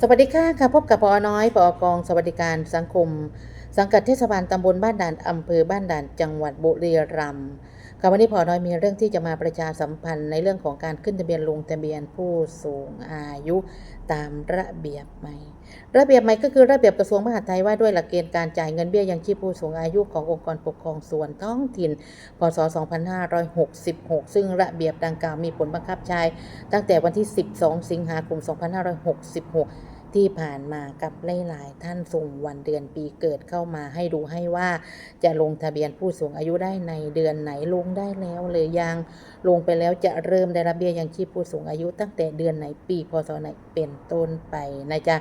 สวัสดีค่ะค่ะพบกับปอน้อยปอกองสวัสดิการสังคม สังกัดเทศบาลตำบลบ้านด่านอำเภอบ้านด่านจังหวัดบุรีรัมย์ ค่ะวันนี้พอน้อยมีเรื่องที่จะมาประชาสัมพันธ์ในเรื่องของการขึ้นทะเบียนลงทะเบียนผู้สูงอายุตามระเบียบใหม่ ระเบียบใหม่ก็คือระเบียบกระทรวงมหาดไทยว่าด้วยหลักเกณฑ์การจ่ายเงินเบี้ยยังชีพผู้สูงอายุขององค์กรปกครองส่วนท้องถิ่น พศ 2566 ซึ่งระเบียบดังกล่าวมีผลบังคับใช้ตั้งแต่วันที่ 12 สิงหาคม 2566 ที่ผ่านมากับหลายๆท่านส่งวันเดือนปีเกิดเข้ามาให้ดูให้ว่า จะลงทะเบียนผู้สูงอายุได้ในเดือนไหนลงได้แล้วหรือยังลงไปแล้วจะเริ่มได้รับเบี้ยยังชีพผู้สูงอายุ ตั้งแต่เดือนไหนปีพศไหนเป็นต้นไปนะจ๊ะ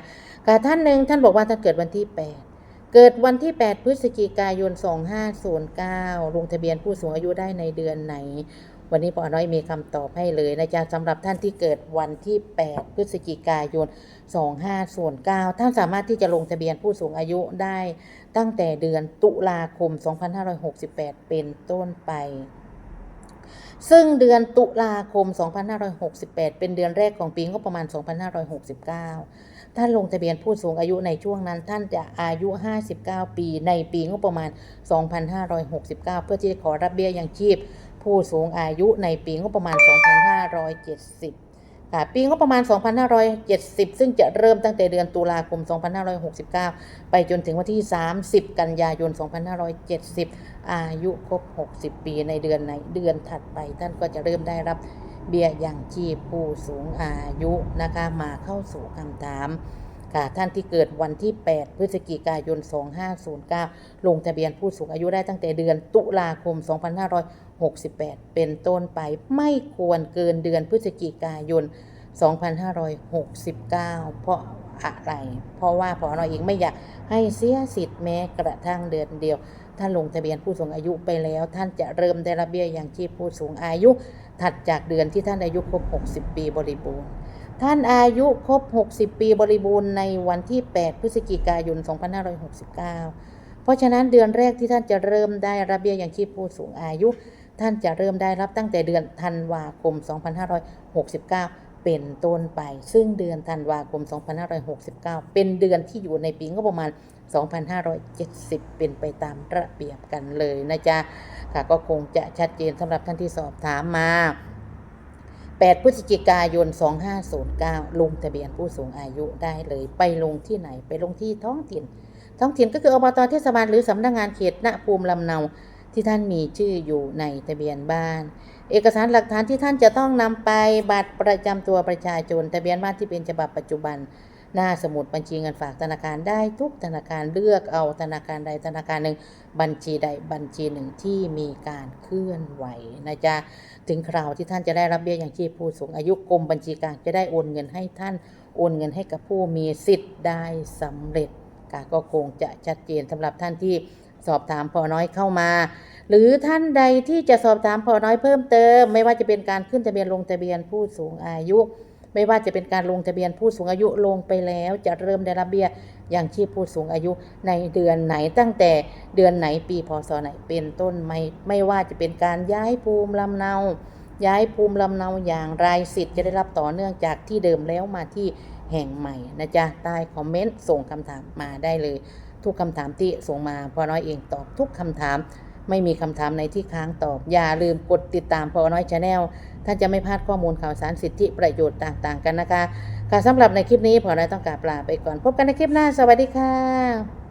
ค่ะท่านหนึ่งท่านบอกว่าท่านเกิดวันที่ 8เกิดวันที่ 8 พฤศจิกายน 2509 ลงทะเบียนผู้สูงอายุได้ในเดือนไหน วันนี้ปอน้อยมีคำตอบให้เลยนะจ๊ะสำหรับท่านที่เกิดวันที่ 8 พฤศจิกายน 2509 ท่านสามารถที่จะลงทะเบียนผู้สูงอายุได้ตั้งแต่เดือนตุลาคม 2568 เป็นต้นไปซึ่งเดือนตุลาคม 2568 เป็นเดือนแรกของปีงบประมาณ 2569 ท่านลงทะเบียนผู้สูงอายุในช่วงนั้น ท่านจะอายุ 59 ปีในปีงบประมาณ 2569 เพื่อที่จะขอรับเบี้ยยังชีพ ผู้สูงอายุในปีงบประมาณ 2570 ค่ะ ปีงบประมาณ 2570 ซึ่งจะเริ่มตั้งแต่เดือนตุลาคม 2569 ไปจนถึงวันที่ 30 กันยายน 2570 อายุครบ 60 ปีในเดือนไหนเดือนถัดไปท่านก็จะเริ่มได้รับเบี้ยยังชีพผู้สูงอายุนะคะมาเข้าสู่คำถาม ค่ะท่านที่เกิดวันที่ 8 พฤศจิกายน 2509 ลงทะเบียนผู้สูงอายุได้ตั้งแต่เดือนตุลาคม 2568 เป็นต้นไปไม่ควรเกินเดือนพฤศจิกายน 2569 เพราะอะไร เพราะว่าพอเราเองไม่อยากให้เสียสิทธิ์แม้กระทั่งเดือนเดียว ท่านลงทะเบียนผู้สูงอายุไปแล้ว ท่านจะเริ่มได้รับเบี้ยอยังชีพผู้สูงอายุ ถัดจากเดือนที่ท่านอายุครบ 60 ปีบริบูรณ์ ท่านอายุครบ 60 ปีบริบูรณ์ในวันที่ 8 พฤศจิกายน 2569 เพราะฉะนั้นเดือนแรกที่ท่านจะเริ่มได้รับเบี้ยยังชีพผู้สูงอายุ ท่านจะเริ่มได้รับตั้งแต่เดือนธันวาคม 2569 เป็นต้นไป ซึ่งเดือนธันวาคม 2569 เป็นเดือนที่อยู่ในปีงบประมาณ 2570 เป็นไปตามระเบียบกันเลยนะจ๊ะ ค่ะก็คงจะชัดเจนสำหรับท่านที่สอบถามมา 8 พฤศจิกายน 2509 ลงทะเบียนผู้สูงอายุได้เลย ไปลงที่ไหน ไปลงที่ท้องถิ่น ท้องถิ่นก็คืออบตเทศบาลหรือสำนักงานเขตณภูมิลำเนาที่ท่านมีชื่ออยู่ในทะเบียนบ้าน เอกสารหลักฐานที่ท่านจะต้องนำไปบัตรประจำตัวประชาชนทะเบียนบ้านที่เป็นฉบับปัจจุบัน หน้าสมุดบัญชีเงินฝากธนาคารได้ทุกธนาคารเลือกเอาธนาคารใดธนาคารหนึ่ง บัญชีใดบัญชีหนึ่งที่มีการเคลื่อนไหวนะจ๊ะถึงคราวที่ท่านจะได้รับเบี้ยอย่างชีพผู้สูงอายุกรมบัญชีกลางจะได้โอนเงินให้ท่านโอนเงินให้กับผู้มีสิทธิ์ได้สำเร็จค่ะก็คงจะชัดเจนสำหรับท่านที่สอบถามพอน้อยเข้ามา หรือท่านใดที่จะสอบถามพอน้อยเพิ่มเติม ไม่ว่าจะเป็นการขึ้นทะเบียนลงทะเบียนผู้สูงอายุ ไม่ว่าจะเป็นการลงทะเบียนผู้สูงอายุลงไปแล้ว จะเริ่มได้รับเบี้ยอย่างชีพผู้สูงอายุในเดือนไหนตั้งแต่เดือนไหนปีพศไหนเป็นต้นไม่ไม่ว่าจะเป็นการย้ายภูมิลำเนา ย้ายภูมิลำเนาอย่างไรสิทธิ์จะได้รับต่อเนื่องจากที่เดิมแล้วมาที่แห่งใหม่นะจ๊ะใต้คอมเมนต์ส่งคำถามมาได้เลย ทุกคำถามที่ส่งมาพอน้อยเองตอบทุกคำถาม ไม่มีคำถามในที่ค้างตอบ อย่าลืมกดติดตามพอน้อยชาแนลท่านจะไม่พลาดข้อมูลข่าวสารสิทธิประโยชน์ต่างๆ กันนะคะค่ะสำหรับในคลิปนี้พอน้อยต้องกราบลาไปก่อน พบกันในคลิปหน้า สวัสดีค่ะ